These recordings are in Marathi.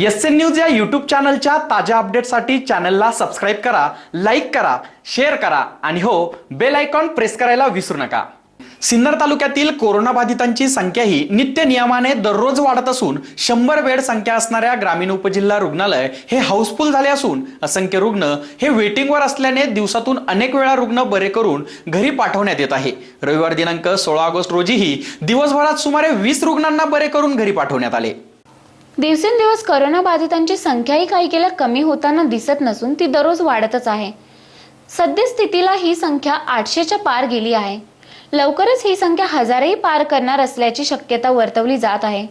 एस एन न्यूज या यूट्यूब चॅनलच्या ताज्या अपडेटसाठी चॅनलला सबस्क्राईब करा लाईक करा शेअर करा आणि हो बेल आयकॉन प्रेस करायला विसरू नका. सिन्नर तालुक्यातील कोरोनाबाधितांची संख्याही नित्य नियमाने दररोज वाढत असून शंभर बेड संख्या असणाऱ्या ग्रामीण उपजिल्हा रुग्णालय हे हाऊसफुल झाले असून असंख्य रुग्ण हे वेटिंगवर असल्याने दिवसातून अनेक वेळा रुग्ण बरे करून घरी पाठवण्यात येत आहे. रविवार दिनांक सोळा ऑगस्ट रोजीही दिवसभरात सुमारे वीस रुग्णांना बरे करून घरी पाठवण्यात आले. दिवसेंदिवस करोनाबाधितांची संख्याही काही केल्या कमी होताना दिसत नसून ती दररोज वाढतच आहे. सद्यस्थितीला ही संख्या आठशेच्या पार गेली आहे. लवकरच ही संख्या हजारही पार करणार असल्याची शक्यता वर्तवली जात आहे.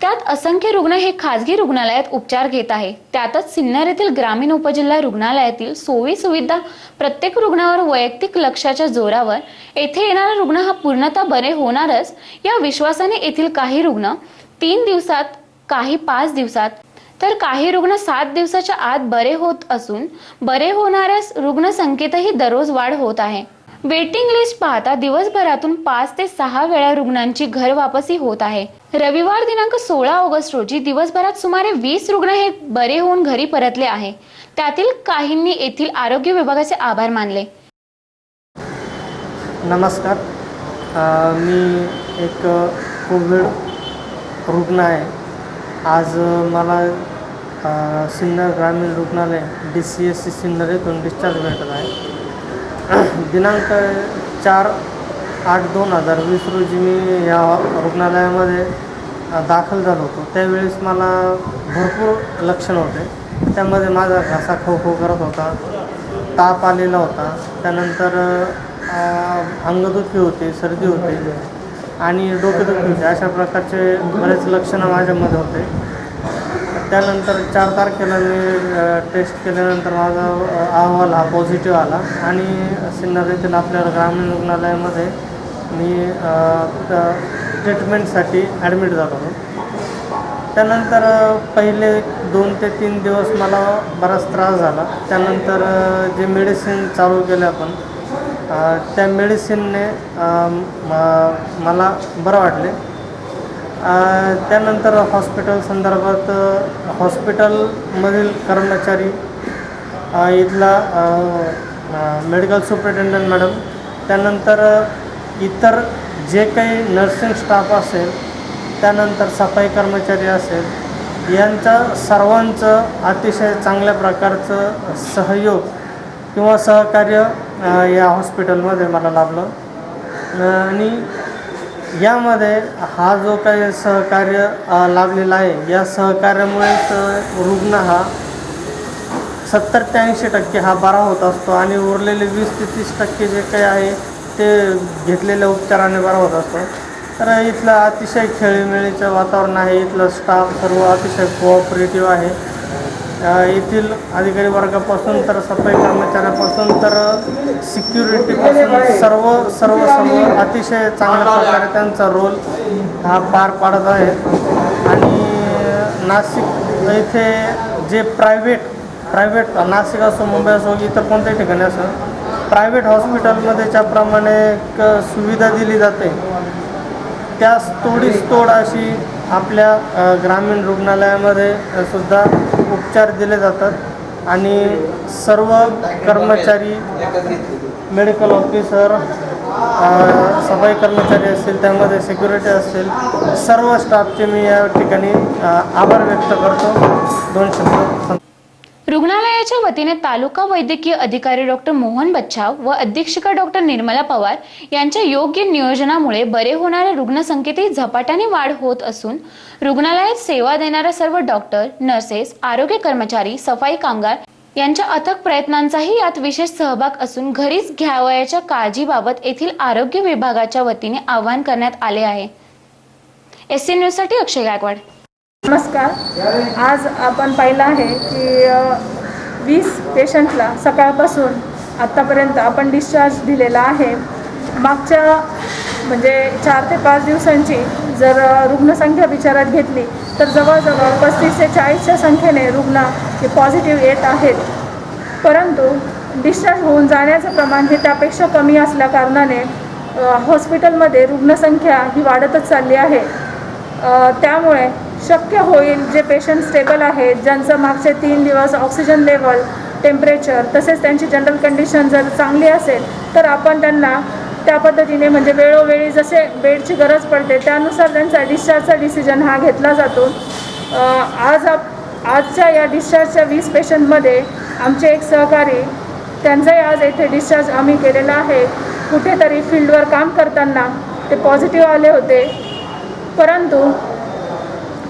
त्यात असंख्य रुग्ण हे खाजगी रुग्णालयात उपचार घेत आहे. त्यातच सिन्नर येथील ग्रामीण उपजिल्हा रुग्णालयातील सोयी सुविधा प्रत्येक रुग्णावर वैयक्तिक लक्षाच्या जोरावर येथे येणारा रुग्ण हा पूर्णतः बरे होणारच या विश्वासाने येथील काही रुग्ण तीन दिवसात काही पाच दिवसात तर काही रुग्ण सात दिवसाच्या आत बरे होत असून बरे होणाऱ्या रुग्णसंख्येतही दररोज वाढ होत आहे. वेटिंग लिस्ट पाहता दिवसभरातून पाच ते सहा वेळा रुग्णांची घर वापसी होत आहे. रविवार दिनांक सोळा ऑगस्ट रोजी दिवसभरात सुमारे वीस रुग्ण हे बरे होऊन घरी परतले आहे. त्यातील काहींनी येथील आरोग्य विभागाचे आभार मानले. नमस्कार. मी एक कोविड रुग्ण आहे. आज मला सिन्नर ग्रामीण रुग्णालय D C S C Sinnar येथून डिस्चार्ज भेटत आहे. दिनांक चार आठ दोन हजार वीस रोजी मी या रुग्णालयामध्ये दाखल झालो होतो. त्यावेळेस मला भरपूर लक्षण होते. त्यामध्ये माझा घासा खो खो करत होता ताप आलेला होता. त्यानंतर अंगदुखी होते सर्दी होते. आणि डोकेदुखी होते. अशा प्रकारचे बरेच लक्षणं माझ्यामध्ये होते. त्यानंतर चार तारखेला मी टेस्ट केल्यानंतर माझा अहवाल हा पॉझिटिव्ह आला आणि सिन्नर येथील आपल्या ग्रामीण रुग्णालयामध्ये मी ट्रीटमेंटसाठी ॲडमिट झालो होतो. त्यानंतर पहिले दोन ते तीन दिवस मला बराच त्रास झाला. त्यानंतर जे मेडिसिन चालू केले आपण त्या मेडिसिनने मला बरं वाटले. त्यानंतर हॉस्पिटल संदर्भात हॉस्पिटलमधील कर्मचारी इथला मेडिकल सुपरिटेंडंट मॅडम त्यानंतर इतर जे काही नर्सिंग स्टाफ असेल त्यानंतर सफाई कर्मचारी असेल यांचा सर्वांचं अतिशय चांगल्या प्रकारचं सहयोग किंवा सहकार्य या हॉस्पिटलमध्ये मला लाभलं. आणि यामध्ये हा जो काही सहकार्य लाभलेला आहे या सहकार्यामुळेच रुग्ण हा सत्तर ते ऐंशी टक्के हा बरा होत असतो आणि उरलेले वीस ते तीस टक्के जे काही आहे ते घेतलेल्या उपचाराने बरा होत असतो. तर इथलं अतिशय खेळीमेळीचं वातावरण आहे इथलं स्टाफ सर्व अतिशय कोऑपरेटिव्ह आहे. येथील अधिकारी वर्गापासून तर सफाई कर्मचाऱ्यापासून तर सिक्युरिटीपासून सर्व सर्व सर्व अतिशय चांगल्या प्रकारे त्यांचा रोल हा पार पाडत आहे. आणि नाशिक येथे जे प्रायव्हेट प्रायव्हेट नाशिक असो मुंबई असो इतर कोणत्याही ठिकाणी असो प्रायव्हेट हॉस्पिटलमध्ये ज्याप्रमाणे एक सुविधा दिली जाते त्यास तोडीस तोड अशी आपल्या ग्रामीण रुग्णालयामध्ये सुद्धा उपचार दिले जातात आणि सर्व कर्मचारी मेडिकल ऑफिसर सफाई कर्मचारी असतील त्यामध्ये सिक्युरिटी असतील सर्व स्टाफचे मी या ठिकाणी आभार व्यक्त करतो. दोन शब्द रुग्णालयाच्या वतीने तालुका वैद्यकीय अधिकारी डॉक्टर मोहन बच्छाव व अधीक्षिका डॉक्टर निर्मला पवार यांच्या योग्य नियोजनामुळे बरे होणाऱ्या रुग्णसंख्येतही झपाट्याने वाढ होत असून रुग्णालयात सेवा देणाऱ्या सर्व डॉक्टर नर्सेस आरोग्य कर्मचारी सफाई कामगार यांच्या अथक प्रयत्नांचाही यात विशेष सहभाग असून घरीच घ्यावयाच्या काळजीबाबत येथील आरोग्य विभागाच्या वतीने आवाहन करण्यात आले आहे. एस सी न्यूजसाठी अक्षय गायकवाड. नमस्कार. आज आपण पाहिलं आहे की वीस पेशंटला सकाळपासून आत्तापर्यंत आपण डिस्चार्ज दिलेला आहे. मागच्या म्हणजे चार ते पाच दिवसांची जर रुग्णसंख्या विचारात घेतली तर जवळजवळ पस्तीस ते चाळीसच्या संख्येने रुग्ण हे पॉझिटिव्ह येत आहेत. परंतु डिस्चार्ज होऊन जाण्याचं प्रमाण हे त्यापेक्षा कमी असल्याकारणाने हॉस्पिटलमध्ये रुग्णसंख्या ही वाढतच चालली आहे. त्यामुळे शक्य होईल जे पेशंट स्टेबल आहेत ज्यांचं मागचे तीन दिवस ऑक्सिजन लेवल टेम्परेचर तसेच त्यांची जनरल कंडिशन जर चांगली असेल तर आपण त्यांना त्या पद्धतीने म्हणजे वेळोवेळी जसे बेडची गरज पडते त्यानुसार त्यांचा डिस्चार्जचा डिसिजन हा घेतला जातो. आज आप आजच्या या डिस्चार्जच्या वीस पेशंटमध्ये आमचे एक सहकारी त्यांचाही आज येथे डिस्चार्ज आम्ही केलेला आहे. कुठेतरी फील्डवर काम करताना ते पॉझिटिव्ह आले होते. परंतु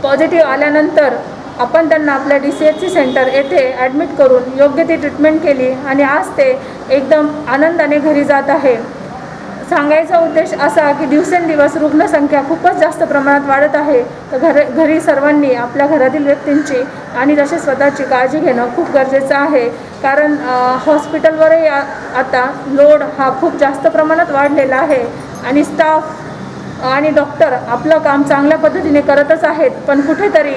पॉझिटिव्ह आल्यानंतर आपण त्यांना आपल्या D C H C centre येथे ॲडमिट करून योग्य ती ट्रीटमेंट केली आणि आज ते एकदम आनंदाने घरी जात आहे. सांगायचा उद्देश असा की दिवसेंदिवस रुग्णसंख्या खूपच जास्त प्रमाणात वाढत आहे. तर घर घरी सर्वांनी आपल्या घरातील व्यक्तींची आणि तशी स्वतःची काळजी घेणं खूप गरजेचं आहे. कारण हॉस्पिटलवरही आता लोड हा खूप जास्त प्रमाणात वाढलेला आहे. आणि स्टाफ आणि डॉक्टर आपलं काम चांगल्या पद्धतीने करतच आहेत पण कुठेतरी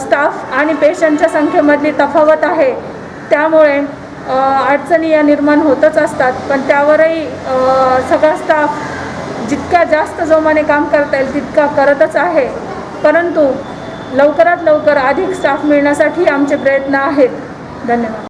स्टाफ आणि पेशंटच्या संख्येमधली तफावत आहे. त्यामुळे अडचणी या निर्माण होतच असतात. पण त्यावरही सगळा स्टाफ जितका जास्त जोमाने काम करता येईल तितका करतच आहे. परंतु लवकरात लवकर अधिक स्टाफ मिळण्यासाठी आमचे प्रयत्न आहेत. धन्यवाद.